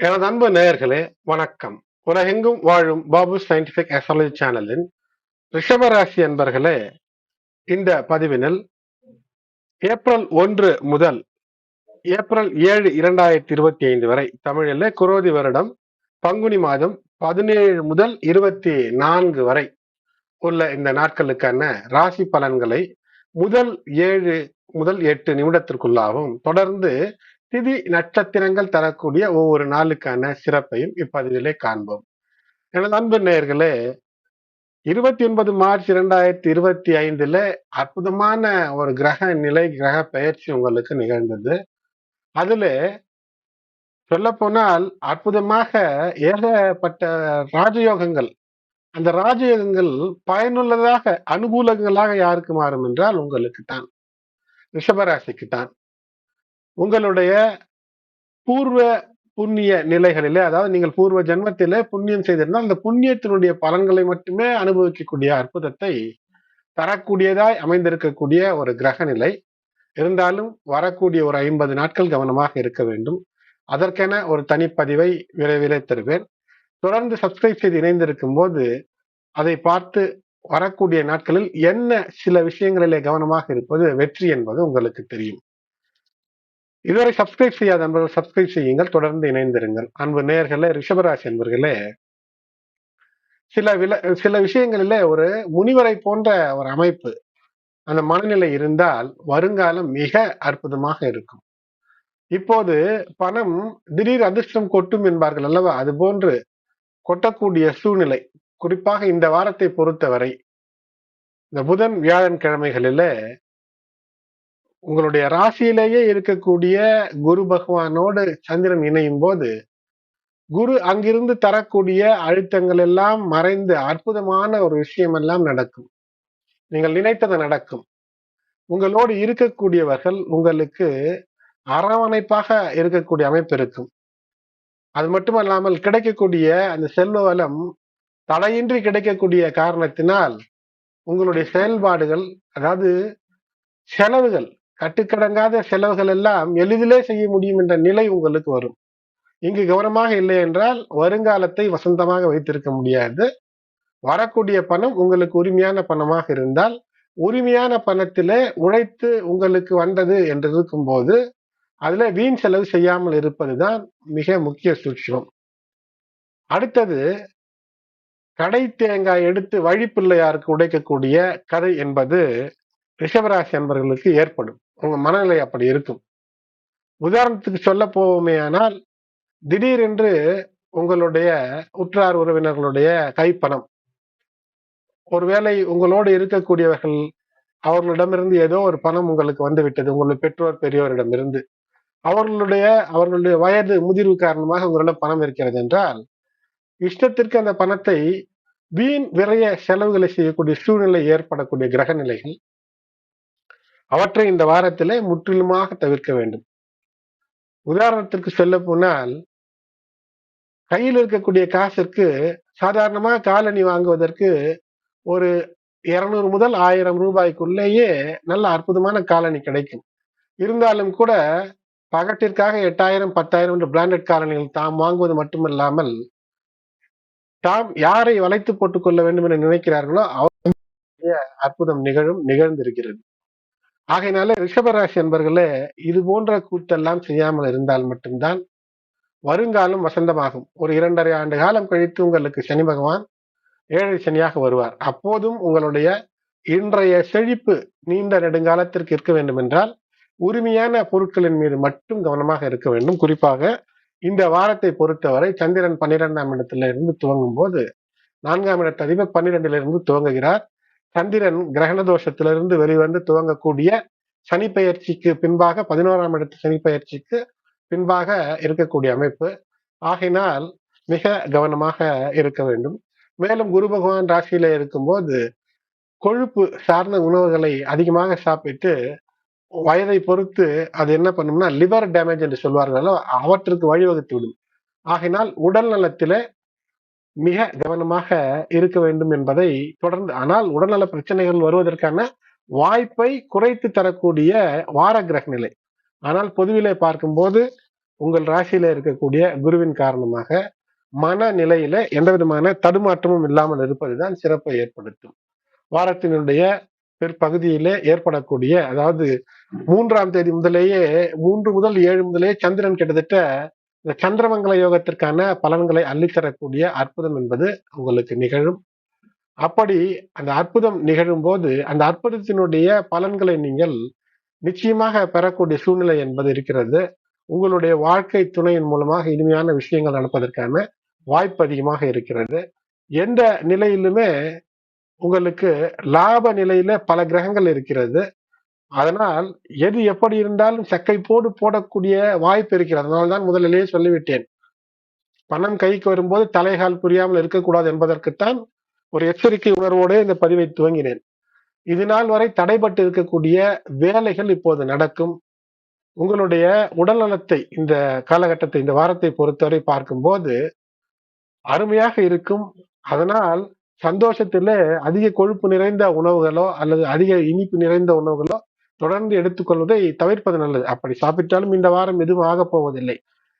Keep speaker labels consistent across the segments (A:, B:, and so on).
A: எனது அன்பு நேயர்களே வணக்கம். உலகெங்கும் வாழும் பாபு சயின்டிபிக் அஸ்ட்ராலஜி சேனலின் ரிஷபராசி அன்பர்களே இந்த பதிவினில் ஏப்ரல் ஒன்று முதல் ஏப்ரல் ஏழு இரண்டாயிரத்தி இருபத்தி ஐந்து வரை தமிழில் குரோதி வருடம் பங்குனி மாதம் பதினேழு முதல் இருபத்தி நான்கு வரை உள்ள இந்த நாட்களுக்கான ராசி பலன்களை முதல் ஏழு முதல் எட்டு நிமிடத்திற்குள்ளாகவும் தொடர்ந்து திதி நட்சத்திரங்கள் தரக்கூடிய ஒவ்வொரு நாளுக்கான சிறப்பையும் இப்பதிவிலே காண்போம். எனது அன்பு நேயர்களே இருபத்தி ஒன்பது மார்ச் இரண்டாயிரத்தி இருபத்தி ஐந்துல அற்புதமான ஒரு கிரக நிலை கிரக பயிற்சி உங்களுக்கு நிகழ்ந்தது. அதுல சொல்ல போனால் அற்புதமாக ஏகப்பட்ட ராஜயோகங்கள் அந்த ராஜயோகங்கள் பயனுள்ளதாக அனுகூலங்களாக யாருக்கு மாறும் என்றால் உங்களுக்கு தான் ரிஷபராசிக்கு தான் உங்களுடைய பூர்வ புண்ணிய நிலைகளிலே அதாவது நீங்கள் பூர்வ ஜென்மத்திலே புண்ணியம் செய்திருந்தால் அந்த புண்ணியத்தினுடைய பலன்களை மட்டுமே அனுபவிக்கக்கூடிய அற்புதத்தை தரக்கூடியதாய் அமைந்திருக்கக்கூடிய ஒரு கிரக நிலை. இருந்தாலும் வரக்கூடிய ஒரு ஐம்பது நாட்கள் கவனமாக இருக்க வேண்டும். அதற்கென ஒரு தனிப்பதிவை விரைவிலே தருவேன். தொடர்ந்து சப்ஸ்கிரைப் செய்து இணைந்திருக்கும் போது அதை பார்த்து வரக்கூடிய நாட்களில் என்ன சில விஷயங்களிலே கவனமாக இருப்பது வெற்றி என்பது உங்களுக்கு தெரியும். இதுவரை சப்ஸ்கிரைப் செய்யாத நண்பர்கள் சப்ஸ்கிரைப் செய்யுங்கள். தொடர்ந்து இணைந்திருங்கள். அன்பு நேர்களே ரிஷபராசி அன்பர்களே சில வில சில விஷயங்களில ஒரு முனிவரை போன்ற ஒரு அமைப்பு அந்த மனநிலை இருந்தால் வருங்காலம் மிக அற்புதமாக இருக்கும். இப்போது பணம் திடீர் அதிர்ஷ்டம் கொட்டும் என்பார்கள் அல்லவா? அது போன்று கொட்டக்கூடிய சூழ்நிலை குறிப்பாக இந்த வாரத்தை பொறுத்தவரை இந்த புதன் வியாழன் கிழமைகளில உங்களுடைய ராசியிலேயே இருக்கக்கூடிய குரு பகவானோடு சந்திரன் இணையும் போது குரு அங்கிருந்து தரக்கூடிய அழுத்தங்கள் எல்லாம் மறைந்து அற்புதமான ஒரு விஷயம் எல்லாம் நடக்கும். நீங்கள் நினைத்தது நடக்கும். உங்களோடு இருக்கக்கூடியவர்கள் உங்களுக்கு அரவணைப்பாக இருக்கக்கூடிய அமைப்பு இருக்கும். அது மட்டுமல்லாமல் கிடைக்கக்கூடிய அந்த செல்வ வளம் தடையின்றி கிடைக்கக்கூடிய காரணத்தினால் உங்களுடைய செயல்பாடுகள் அதாவது செலவுகள் கட்டுக்கடங்காத செலவுகள் எல்லாம் எளிதிலே செய்ய முடியும் என்ற நிலை உங்களுக்கு வரும். இங்கு கவனமாக இல்லை என்றால் வருங்காலத்தை வசந்தமாக வைத்திருக்க முடியாது. வரக்கூடிய பணம் உங்களுக்கு உரிமையான பணமாக இருந்தால் உரிமையான பணத்திலே உழைத்து உங்களுக்கு வந்தது என்று இருக்கும்போது அதுல வீண் செலவு செய்யாமல் இருப்பதுதான் மிக முக்கிய சூட்சம். அடுத்தது கடை தேங்காய் எடுத்து வழிப்பிள்ளையாருக்கு உடைக்கக்கூடிய கதை என்பது ரிஷபராசி அன்பர்களுக்கு ஏற்படும். உங்க மனநிலை அப்படி இருக்கும். உதாரணத்துக்கு சொல்ல போவோமேயானால், திடீரென்று உங்களுடைய உற்றார் உறவினர்களுடைய கைப்பணம். ஒருவேளை உங்களோடு இருக்கக்கூடியவர்கள் அவர்களிடமிருந்து ஏதோ ஒரு பணம் உங்களுக்கு வந்துவிட்டது உங்களுடைய பெற்றோர் பெரியோரிடமிருந்து. அவர்களுடைய அவர்களுடைய வயது முதிர்வு காரணமாக உங்களிடம் பணம் இருக்கிறது என்றால் இஷ்டத்திற்கு அந்த பணத்தை வீண் விரைய செலவுகளை செய்யக்கூடிய சூழ்நிலை ஏற்படக்கூடிய கிரக நிலைகள் அவற்றை இந்த வாரத்திலே முற்றிலுமாக தவிர்க்க வேண்டும். உதாரணத்திற்கு சொல்ல போனால் கையில் இருக்கக்கூடிய காசிற்கு சாதாரணமாக காலணி வாங்குவதற்கு ஒரு இருநூறு முதல் ஆயிரம் ரூபாய்க்குள்ளேயே நல்ல அற்புதமான காலணி கிடைக்கும். இருந்தாலும் கூட பகட்டிற்காக எட்டாயிரம் பத்தாயிரம் என்ற பிராண்டட் காலணிகள் தாம் வாங்குவது மட்டுமல்லாமல் தாம் யாரை வளைத்து போட்டுக் கொள்ள வேண்டும் என நினைக்கிறார்களோ அவருடைய அற்புதம் நிகழும் நிகழ்ந்திருக்கிறது. ஆகையினால ரிஷபராசி என்பர்களே இது போன்ற கூத்தெல்லாம் செய்யாமல் இருந்தால் மட்டும்தான் வருங்காலம் வசந்தமாகும். ஒரு இரண்டரை ஆண்டு காலம் கழித்து உங்களுக்கு சனி பகவான் ஏழை சனியாக வருவார். அப்போதும் உங்களுடைய இன்றைய செழிப்பு நீண்ட நெடுங்காலத்திற்கு இருக்க வேண்டும் என்றால் உரிமையான பொருட்களின் மீது மட்டும் கவனமாக இருக்க வேண்டும். குறிப்பாக இந்த வாரத்தை பொறுத்தவரை சந்திரன் பன்னிரெண்டாம் இடத்துல இருந்து துவங்கும் போது நான்காம் இடத்த அதிபர் பன்னிரெண்டுல இருந்து துவங்குகிறார். சந்திரன் கிரகண தோஷத்திலிருந்து வெளிவந்து துவங்கக்கூடிய சனி பயிற்சிக்கு பின்பாக பதினோராம் இடத்து சனி பயிற்சிக்கு பின்பாக இருக்கக்கூடிய அமைப்பு. ஆகினால் மிக கவனமாக இருக்க வேண்டும். மேலும் குரு பகவான் ராசியில இருக்கும்போது கொழுப்பு சார்ந்த உணவுகளை அதிகமாக சாப்பிட்டு வயதை பொறுத்து அது என்ன பண்ணும்னா லிவர் டேமேஜ் என்று சொல்வார்கள் அவற்றுக்கு வழிவகுத்து விடும். ஆகினால் உடல் நலத்தில மிக கவனமாக இருக்க வேண்டும் என்பதை தொடர்ந்து ஆனால் உடல்நல பிரச்சனைகள் வருவதற்கான வாய்ப்பை குறைத்து தரக்கூடிய வார கிரக நிலை. ஆனால் பொதுவிலே பார்க்கும்போது உங்கள் ராசியில இருக்கக்கூடிய குருவின் காரணமாக மனநிலையில எந்த விதமான தடுமாற்றமும் இல்லாமல் இருப்பதுதான் சிறப்பை ஏற்படுத்தும். வாரத்தினுடைய பிற்பகுதியிலே ஏற்படக்கூடிய அதாவது மூன்றாம் தேதி முதலேயே மூன்று முதல் ஏழு முதலே சந்திரன் கிட்டத்தட்ட இந்த சந்திரமங்கல யோகத்திற்கான பலன்களை அள்ளித்தரக்கூடிய அற்புதம் என்பது உங்களுக்கு நிகழும். அப்படி அந்த அற்புதம் நிகழும் போது அந்த அற்புதத்தினுடைய பலன்களை நீங்கள் நிச்சயமாக பெறக்கூடிய சூழ்நிலை என்பது இருக்கிறது. உங்களுடைய வாழ்க்கை துணையின் மூலமாக இனிமையான விஷயங்கள் நடப்பதற்கான வாய்ப்பு அதிகமாக இருக்கிறது. எந்த நிலையிலுமே உங்களுக்கு லாப நிலையில பல கிரகங்கள் இருக்கிறது. அதனால் எது எப்படி இருந்தாலும் சக்கை போடு போடக்கூடிய வாய்ப்பு இருக்கிறது. அதனால்தான் முதலிலேயே சொல்லிவிட்டேன். பணம் கைக்கு வரும்போது தலைகால் புரியாமல் இருக்கக்கூடாது என்பதற்குத்தான் ஒரு எச்சரிக்கை உணர்வோடு இந்த பதிவை துவங்கினேன். இது நாள் வரை தடைபட்டு இருக்கக்கூடிய வேலைகள் இப்போது நடக்கும். உங்களுடைய உடல்நலத்தை இந்த காலகட்டத்தை இந்த வாரத்தை பொறுத்தவரை பார்க்கும்போது அருமையாக இருக்கும். அதனால் சந்தோஷத்துல அதிக கொழுப்பு நிறைந்த உணவுகளோ அல்லது அதிக இனிப்பு நிறைந்த உணவுகளோ தொடர்ந்து எடுத்துக்கொள்வதை தவிர்ப்பது நல்லது. அப்படி சாப்பிட்டாலும் இந்த வாரம் எதுவும் ஆகப் போவதில்லை.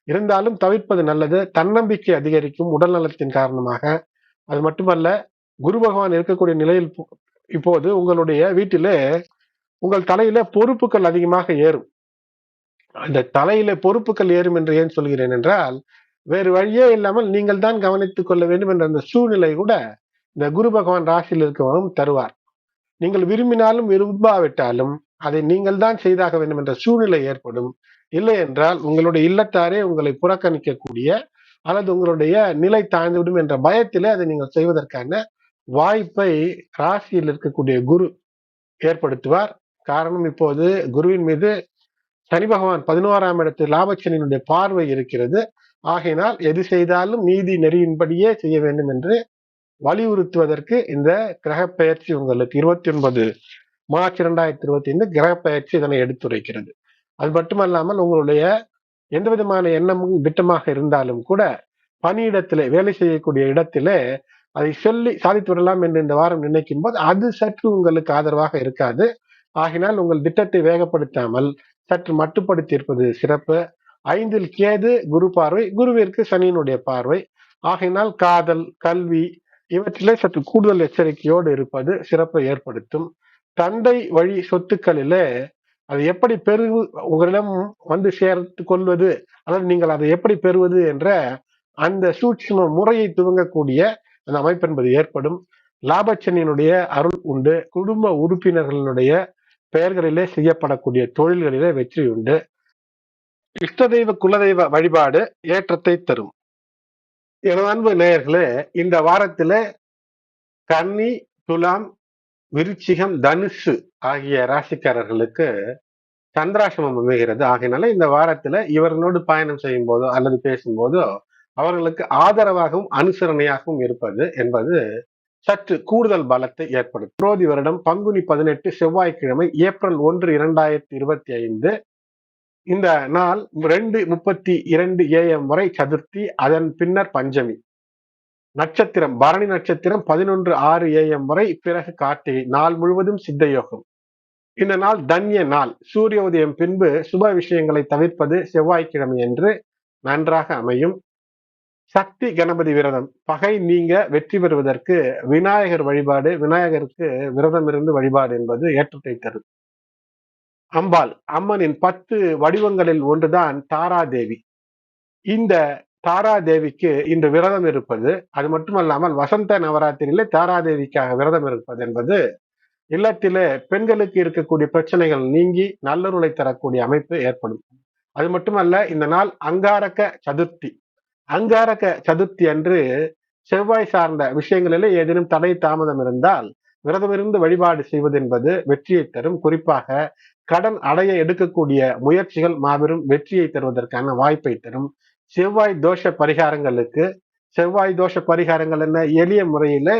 A: இருந்தாலும் தவிர்ப்பது நல்லது. தன்னம்பிக்கை அதிகரிக்கும் உடல் நலத்தின் காரணமாக. அது மட்டுமல்ல குரு பகவான் இருக்கக்கூடிய நிலையில் இப்போது உங்களுடைய வீட்டிலே உங்கள் தலையில பொறுப்புகள் அதிகமாக ஏறும். அந்த தலையில பொறுப்புகள் ஏறும் என்று ஏன் சொல்கிறேன் என்றால் வேறு வழியே இல்லாமல் நீங்கள் தான் கவனித்துக் கொள்ள வேண்டும் என்ற அந்த சூழ்நிலை கூட இந்த குரு பகவான் ராசியில் இருக்கவரும் தருவார். நீங்கள் விரும்பினாலும் விரும்பாவிட்டாலும் அதை நீங்கள் தான் செய்தாக வேண்டும் என்ற சூழ்நிலை ஏற்படும். இல்லை என்றால் உங்களுடைய இல்லத்தாரே உங்களை புறக்கணிக்கக்கூடிய அல்லது உங்களுடைய நிலை தாழ்ந்துவிடும் என்ற பயத்திலே அதை நீங்கள் செய்வதற்கான வாய்ப்பை ராசியில் இருக்கக்கூடிய குரு ஏற்படுத்துவார். காரணம் இப்போது குருவின் மீது சனி பகவான் பதினோராம் இடத்தில் லாபச்சனியினுடைய பார்வை இருக்கிறது. ஆகையினால் எது செய்தாலும் நீதி நெறியின்படியே செய்ய வேண்டும் என்று வலியுறுத்துவதற்கு இந்த கிரக பயிற்சி உங்களுக்கு இருபத்தி ஒன்பது மார்ச் இரண்டாயிரத்தி இருபத்தி ஐந்து கிரக இதனை எடுத்துரைக்கிறது. அது மட்டுமல்லாமல் உங்களுடைய எந்த விதமான எண்ணமும் திட்டமாக இருந்தாலும் கூட பணியிடத்திலே வேலை செய்யக்கூடிய இடத்திலே அதை சொல்லி சாதித்து விடலாம் என்று இந்த வாரம் நினைக்கும் போது அது சற்று உங்களுக்கு ஆதரவாக இருக்காது. ஆகினால் உங்கள் திட்டத்தை வேகப்படுத்தாமல் சற்று மட்டுப்படுத்தி இருப்பது சிறப்பு. ஐந்தில் கேது குரு பார்வை குருவிற்கு சனியினுடைய பார்வை. ஆகையினால் காதல் கல்வி இவற்றிலே சற்று கூடுதல் எச்சரிக்கையோடு இருப்பது சிறப்பை ஏற்படுத்தும். தந்தை வழி சொத்துக்களில அது எப்படி பெரு உங்களிடம் வந்து சேர்த்து கொள்வது அல்லது நீங்கள் அதை எப்படி பெறுவது என்ற அந்த சூட்சும முறையை துவங்கக்கூடிய அந்த அமைப்பு என்பது ஏற்படும். லாபச்சனியினுடைய அருள் உண்டு. குடும்ப உறுப்பினர்களுடைய பெயர்களிலே செய்யப்படக்கூடிய தொழில்களிலே வெற்றி உண்டு. இஷ்டதெய்வ குலதெய்வ வழிபாடு ஏற்றத்தை தரும். எனது அன்பு நேயர்களே இந்த வாரத்தில் கன்னி துலாம் விருச்சிகம் தனுஷு ஆகிய ராசிக்காரர்களுக்கு சந்திராசிரமம் அமைகிறது. ஆகையினால இந்த வாரத்துல இவர்களோடு பயணம் செய்யும் போதோ அல்லது பேசும்போதோ அவர்களுக்கு ஆதரவாகவும் அனுசரணையாகவும் இருப்பது என்பது சற்று கூடுதல் பலத்தை ஏற்படும் புரோதி வருடம் பங்குனி பதினெட்டு செவ்வாய்க்கிழமை ஏப்ரல் ஒன்று இரண்டாயிரத்தி இருபத்தி ஐந்து இந்த நாள் ரெண்டு முப்பத்தி இரண்டு ஏஎம் வரை சதுர்த்தி அதன் பின்னர் பஞ்சமி. நட்சத்திரம் பரணி நட்சத்திரம் பதினொன்று ஆறு ஏஎம் வரை பிறகு கார்த்திகை நாள் முழுவதும் சித்த யோகம் இந்த நாள் தன்ய நாள். சூரிய உதயம் பின்பு சுப விஷயங்களை தவிர்ப்பது செவ்வாய்க்கிழமை என்று நன்றாக அமையும். சக்தி கணபதி விரதம். பகை நீங்க வெற்றி பெறுவதற்கு விநாயகர் வழிபாடு விநாயகருக்கு விரதம் இருந்து வழிபாடு என்பது ஏற்றத்தை தரும். அம்பாள். அம்மனின் பத்து வடிவங்களில் ஒன்றுதான் தாராதேவி. இந்த தாராதேவிக்கு இன்று விரதம் இருப்பது அது மட்டுமல்லாமல் வசந்த நவராத்திரியிலே தாராதேவிக்காக விரதம் இருப்பது என்பது இல்லத்திலே பெண்களுக்கு இருக்கக்கூடிய பிரச்சனைகள் நீங்கி நல்லொருளை தரக்கூடிய அமைப்பு ஏற்படும். அது மட்டுமல்ல இந்த நாள் அங்காரக சதுர்த்தி. அங்காரக சதுர்த்தி அன்று செவ்வாய் சார்ந்த விஷயங்களிலே ஏதேனும் தடை தாமதம் இருந்தால் விரதமிருந்து வழிபாடு செய்வது என்பது வெற்றியை தரும். குறிப்பாக கடன் அடைய எடுக்கக்கூடிய முயற்சிகள் மாபெரும் வெற்றியை தருவதற்கான வாய்ப்பை தரும். செவ்வாய் தோஷ பரிகாரங்களுக்கு செவ்வாய் தோஷ பரிகாரங்கள் என்ன? எளிய முறையில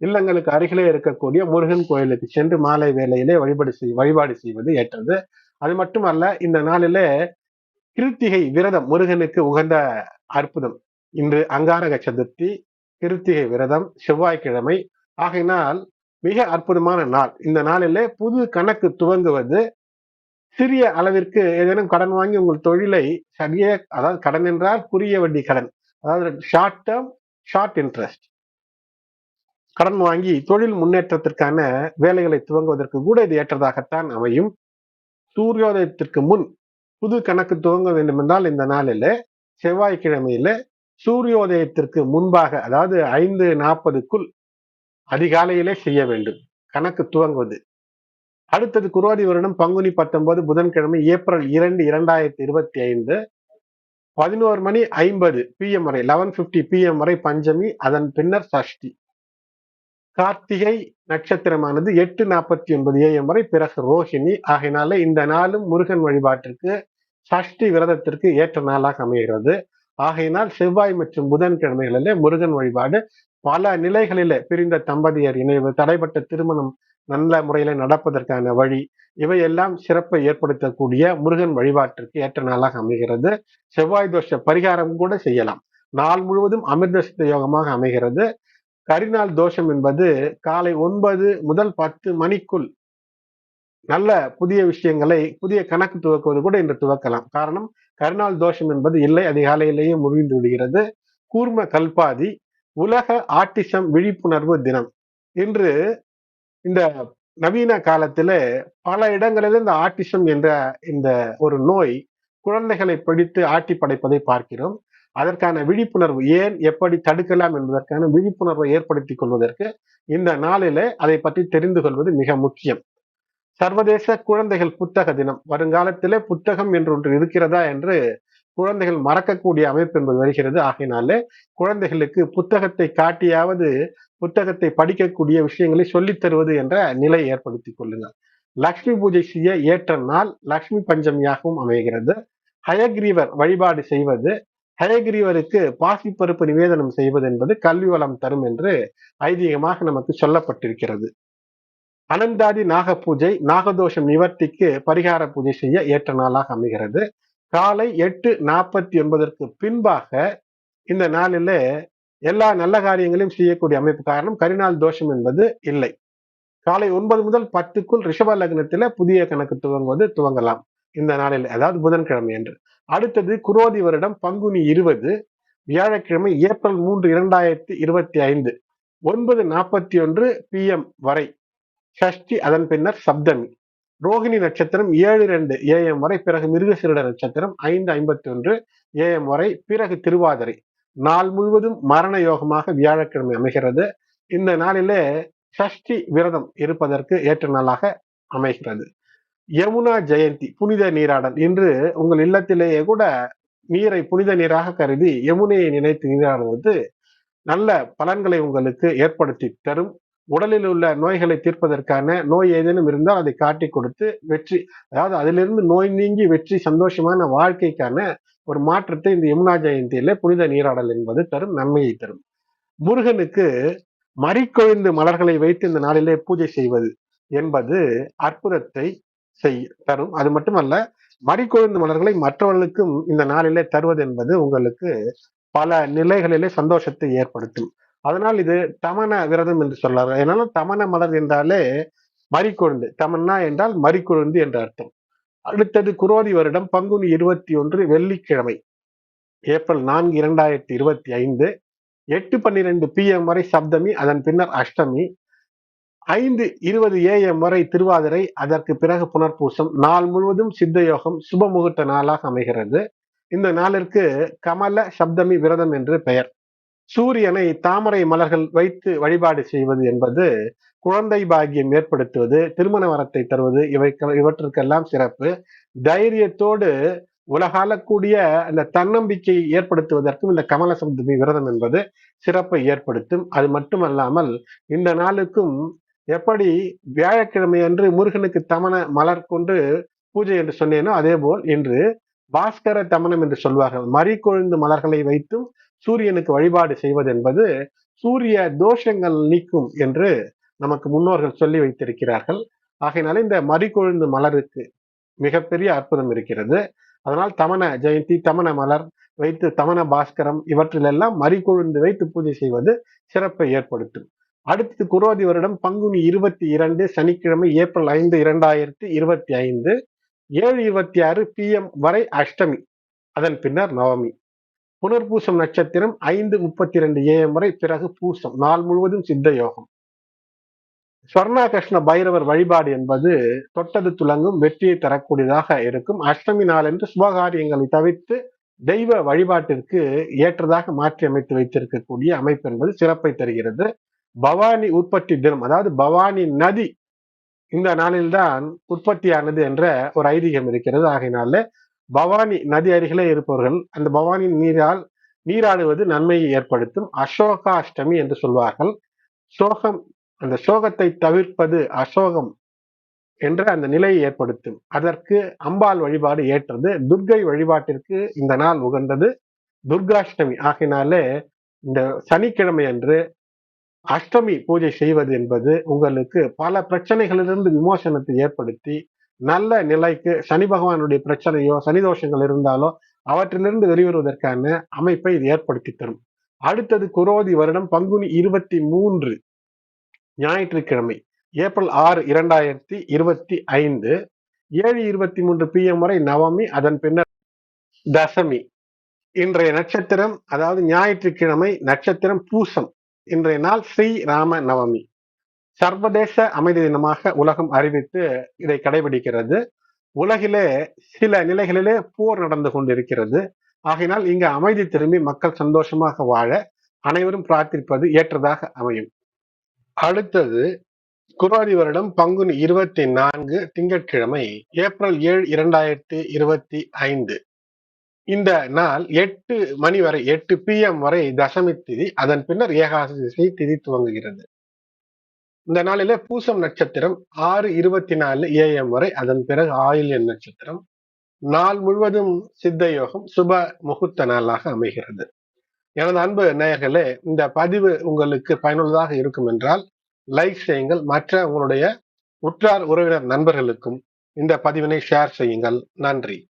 A: இல்லங்களுக்கு அருகிலே இருக்கக்கூடிய முருகன் கோயிலுக்கு சென்று மாலை வேலையிலே வழிபாடு செய் வழிபாடு செய்வது ஏற்றது. அது மட்டுமல்ல இந்த நாளிலே கிருத்திகை விரதம் முருகனுக்கு உகந்த அற்புதம். இன்று அங்காரக சதுர்த்தி கிருத்திகை விரதம் செவ்வாய்க்கிழமை. ஆகையினால் மிக அற்புதமான நாள். இந்த நாளிலே புது கணக்கு துவங்குவது சிறிய அளவிற்கு ஏதேனும் கடன் வாங்கி உங்கள் தொழிலை சரியே அதாவது கடன் என்றால் குறுகிய வட்டி கடன் அதாவது ஷார்ட் டேர்ம் ஷார்ட் இன்ட்ரெஸ்ட் கடன் வாங்கி தொழில் முன்னேற்றத்திற்கான வேலைகளை துவங்குவதற்கு கூட இது ஏற்றதாகத்தான் அமையும். சூரியோதயத்திற்கு முன் புது கணக்கு துவங்க வேண்டும் என்றால் இந்த நாளில் செவ்வாய்க்கிழமையில சூரியோதயத்திற்கு முன்பாக அதாவது ஐந்து நாற்பதுக்குள் அதிகாலையிலே செய்ய வேண்டும். கணக்கு துவங்குவது. அடுத்தது குரோதி வருடம் பங்குனி பத்தொன்பது புதன்கிழமை ஏப்ரல் இரண்டு இரண்டாயிரத்தி இருபத்தி ஐந்து. பதினோரு மணி ஐம்பது பிஎம் வரை லெவன் பிப்டி பிஎம் வரை பஞ்சமி அதன் பின்னர் சஷ்டி. கார்த்திகை நட்சத்திரமானது எட்டு நாற்பத்தி ஒன்பது ஏஎம் வரை பிறகு ரோஹிணி. ஆகையினால இந்த நாளும் முருகன் வழிபாட்டிற்கு சஷ்டி விரதத்திற்கு ஏற்ற நாளாக அமைகிறது. ஆகையினால் செவ்வாய் மற்றும் புதன்கிழமைகளிலே முருகன் வழிபாடு பல நிலைகளிலே பிரிந்த தம்பதியர் இணைவு தடைப்பட்ட திருமணம் நல்ல முறையில் நடப்பதற்கான வழி இவையெல்லாம் சிறப்பை ஏற்படுத்தக்கூடிய முருகன் வழிபாட்டிற்கு ஏற்ற நாளாக அமைகிறது. செவ்வாய் தோஷ பரிகாரம் கூட செய்யலாம். நாள் முழுவதும் அமிர்தசித்த யோகமாக அமைகிறது. கரிநாள் தோஷம் என்பது காலை ஒன்பது முதல் பத்து மணிக்குள் நல்ல புதிய விஷயங்களை புதிய கணக்கு துவக்குவது கூட இன்று துவக்கலாம். காரணம் கருநாள் தோஷம் என்பது இல்லை அதிகாலையிலேயே முடிந்து விடுகிறது. கூர்ம கல்பாதி உலக ஆட்டிசம் விழிப்புணர்வு தினம். இன்று இந்த நவீன காலத்துல பல இடங்களில் இந்த ஆட்டிசம் என்ற இந்த ஒரு நோய் குழந்தைகளை பிடித்து ஆட்டி படைப்பதை பார்க்கிறோம். அதற்கான விழிப்புணர்வு ஏன் எப்படி தடுக்கலாம் என்பதற்கான விழிப்புணர்வை ஏற்படுத்திக் கொள்வதற்கு இந்த நாளில அதை பற்றி தெரிந்து கொள்வது மிக முக்கியம். சர்வதேச குழந்தைகள் புத்தக தினம் வருங்காலத்திலே புத்தகம் என்று ஒன்று இருக்கிறதா என்று குழந்தைகள் மறக்கக்கூடிய அமைப்பு என்பது வருகிறது. ஆகையினாலே குழந்தைகளுக்கு புத்தகத்தை காட்டியாவது புத்தகத்தை படிக்கக்கூடிய விஷயங்களை சொல்லித் தருவது என்ற நிலை ஏற்படுத்தி கொள்ளுங்கள். லக்ஷ்மி பூஜை செய்ய ஏற்ற நாள் லக்ஷ்மி பஞ்சமியாகவும் அமைகிறது. ஹயக்ரீவர் வழிபாடு செய்வது ஹயகிரிவருக்கு பாசிப்பருப்பு நிவேதனம் செய்வது என்பது கல்வி வளம் தரும் என்று ஐதீகமாக நமக்கு சொல்லப்பட்டிருக்கிறது. அனந்தாதி நாக பூஜை நாகதோஷம் நிவர்த்திக்கு பரிகார பூஜை செய்ய ஏற்ற நாளாக அமைகிறது. காலை எட்டு நாற்பத்தி ஒன்பதற்கு பின்பாக இந்த நாளில் எல்லா நல்ல காரியங்களையும் செய்யக்கூடிய அமைப்பு காரணம் கரிநாள் தோஷம் என்பது இல்லை. காலை ஒன்பது முதல் பத்துக்குள் ரிஷப லக்னத்தில புதிய கணக்கு துவங்குவது துவங்கலாம். இந்த நாளில் அதாவது புதன்கிழமை என்று அடுத்தது குரோதி வருடம் பங்குனி இருபது வியாழக்கிழமை ஏப்ரல் மூன்று இரண்டாயிரத்தி இருபத்தி ஐந்து. ஒன்பது நாற்பத்தி ஒன்று பி எம் வரை. ஷஷ்டி அதன் பின்னர் சப்தமி. ரோஹிணி நட்சத்திரம் ஏழு ரெண்டு ஏஎம் வரை பிறகு மிருகசிருட நட்சத்திரம் ஐந்து ஐம்பத்தி ஒன்று ஏஎம் வரை பிறகு திருவாதிரை. நாள் முழுவதும் மரண யோகமாக வியாழக்கிழமை அமைகிறது. இந்த நாளிலே ஷஷ்டி விரதம் இருப்பதற்கு ஏற்ற நாளாக அமைகிறது. யமுனா ஜெயந்தி புனித நீராடல். இன்று உங்கள் இல்லத்திலேயே கூட நீரை புனித நீராக கருதி யமுனையை நினைத்து நீராடுவது நல்ல பலன்களை உங்களுக்கு ஏற்படுத்தி தரும். உடலில் உள்ள நோய்களை தீர்ப்பதற்கான நோய் ஏதேனும் இருந்தால் அதை காட்டி கொடுத்து வெற்றி அதாவது அதிலிருந்து நோய் நீங்கி வெற்றி சந்தோஷமான வாழ்க்கைக்கான ஒரு மாற்றத்தை இந்த யமுனா ஜெயந்தியில புனித நீராடல் என்பது தரும் நன்மையை தரும். முருகனுக்கு மறிக்கொழுந்து மலர்களை வைத்து இந்த நாளிலே பூஜை செய்வது என்பது அற்புதத்தை செய் தரும். அது மட்டுமல்ல மறிக்கொழுந்து மலர்களை மற்றவர்களுக்கும் இந்த நாளிலே தருவது என்பது உங்களுக்கு பல நிலைகளிலே சந்தோஷத்தை ஏற்படுத்தும். அதனால் இது தமன விரதம் என்று சொல்றாரு அதனால தமன மலர் என்றாலே மறிக்கொழுந்து தமன்னா என்றால் மறிக்கொழுந்து என்ற அர்த்தம். அடுத்தது குரோதி வருடம் பங்குனி இருபத்தி ஒன்று வெள்ளிக்கிழமை. ஏப்ரல் நான்கு இரண்டாயிரத்தி இருபத்தி ஐந்து. எட்டு பன்னிரெண்டு பிஎம் வரை சப்தமி அதன் பின்னர் அஷ்டமி. ஐந்து இருபது ஏஎம் வரை திருவாதிரை அதற்கு பிறகு புனர்பூசம். நாள் முழுவதும் சித்த யோகம் சுப முகூர்த்த நாளாக அமைகிறது. இந்த நாளிற்கு கமல சப்தமி விரதம் என்று பெயர். சூரியனை தாமரை மலர்கள் வைத்து வழிபாடு செய்வது என்பது குழந்தை பாகியம் ஏற்படுத்துவது திருமண வரத்தை தருவது இவை இவற்றுக்கெல்லாம் சிறப்பு. தைரியத்தோடு உலகாலக்கூடிய அந்த தன்னம்பிக்கை ஏற்படுத்துவதற்கும் இந்த கமல சப்தமி விரதம் என்பது சிறப்பை ஏற்படுத்தும். அது மட்டுமல்லாமல் இந்த நாளுக்கும் எப்படி வியாழக்கிழமை அன்று முருகனுக்கு தமன மலர் கொண்டு பூஜை என்று சொன்னேனோ அதே போல் இன்று பாஸ்கர தமனம் என்று சொல்வார்கள். மறி கொழுந்து மலர்களை வைத்தும் சூரியனுக்கு வழிபாடு செய்வது என்பது சூரிய தோஷங்கள் நீக்கும் என்று நமக்கு முன்னோர்கள் சொல்லி வைத்திருக்கிறார்கள். ஆகையினால இந்த மறிக்கொழுந்து மலருக்கு மிகப்பெரிய அற்புதம் இருக்கிறது. அதனால் தமன ஜெயந்தி தமன மலர் வைத்து தமன பாஸ்கரம் இவற்றிலெல்லாம் மறிக்கொழுந்து வைத்து பூஜை செய்வது சிறப்பை ஏற்படுத்தும். அடுத்து குரோதி வருடம் பங்குனி இருபத்தி இரண்டு சனிக்கிழமை ஏப்ரல் ஐந்து இரண்டாயிரத்தி இருபத்தி ஐந்து ஏழு இருபத்தி ஆறு பிஎம் வரை அஷ்டமி அதன் பின்னர் நவமி. புனர்பூசம் நட்சத்திரம் ஐந்து முப்பத்தி ரெண்டு ஏஎம் வரை பிறகு பூசம். நாள் முழுவதும் சித்த யோகம் ஸ்வர்ணா கிருஷ்ண பைரவர் வழிபாடு என்பது தொட்டது துலங்கும் வெற்றியை தரக்கூடியதாக இருக்கும். அஷ்டமி நாள் என்று சுபகாரியங்களை தவிர்த்து தெய்வ வழிபாட்டிற்கு ஏற்றதாக மாற்றி அமைத்து வைத்திருக்கக்கூடிய அமைப்பு என்பது சிறப்பை தருகிறது. பவானி உற்பத்தி தினம் அதாவது பவானி நதி இந்த நாளில்தான் உற்பத்தியானது என்ற ஒரு ஐதீகம் இருக்கிறது. ஆகையினால பவானி நதி அருகிலே இருப்பவர்கள் அந்த பவானி நீரால் நீராடுவது நன்மையை ஏற்படுத்தும். அசோகாஷ்டமி என்று சொல்வார்கள். சோகம் அந்த சோகத்தை தவிர்ப்பது அசோகம் என்ற அந்த நிலையை ஏற்படுத்தும். அதற்கு அம்பாள் வழிபாடு ஏற்றது. துர்கை வழிபாட்டிற்கு இந்த நாள் உகந்தது. துர்காஷ்டமி ஆகினாலே இந்த சனிக்கிழமை அன்று அஷ்டமி பூஜை செய்வது என்பது உங்களுக்கு பல பிரச்சனைகளிலிருந்து விமோசனத்தை ஏற்படுத்தி நல்ல நிலைக்கு சனி பகவானுடைய பிரச்சனையோ சனி தோஷங்கள் இருந்தாலோ அவற்றிலிருந்து வெளிவருவதற்கான அமைப்பை இது ஏற்படுத்தி தரும். அடுத்தது குரோதி வருடம் பங்குனி இருபத்தி மூன்று ஞாயிற்றுக்கிழமை ஏப்ரல் ஆறு இரண்டாயிரத்தி இருபத்தி ஐந்து ஏழு இருபத்தி மூன்று பிஎம் வரை நவமி அதன் பின்னர் தசமி. இன்றைய நட்சத்திரம் அதாவது ஞாயிற்றுக்கிழமை நட்சத்திரம் பூசம். இன்றைய நாள் ஸ்ரீ ராம நவமி. சர்வதேச அமைதி தினமாக உலகம் அறிவித்து இதை கடைபிடிக்கிறது. உலகிலே சில நிலைகளிலே போர் நடந்து கொண்டிருக்கிறது. ஆகையினால் இங்கு அமைதி திரும்பி மக்கள் சந்தோஷமாக வாழ அனைவரும் பிரார்த்திப்பது ஏற்றதாக அமையும். அடுத்தது குரோதி வருடம் பங்குனி இருபத்தி நான்கு திங்கட்கிழமை ஏப்ரல் ஏழு இரண்டாயிரத்தி இருபத்தி ஐந்து. இந்த நாள் எட்டு மணி வரை எட்டு பிஎம் வரை தசமி திதி அதன் பின்னர் ஏகாதசி திதி துவங்குகிறது. இந்த நாளிலே பூசம் நட்சத்திரம் ஆறு இருபத்தி நாலு ஏஎம் வரை அதன் பிறகு ஆயுள்யன் நட்சத்திரம். நாள் முழுவதும் சித்த யோகம் சுப முகூர்த்த நாளாக அமைகிறது. எனது அன்பு நேயர்களே இந்த பதிவு உங்களுக்கு பயனுள்ளதாக இருக்கும் என்றால் லைக் செய்யுங்கள். மற்ற உங்களுடைய உற்றார் உறவினர் நண்பர்களுக்கும் இந்த பதிவினை ஷேர் செய்யுங்கள். நன்றி.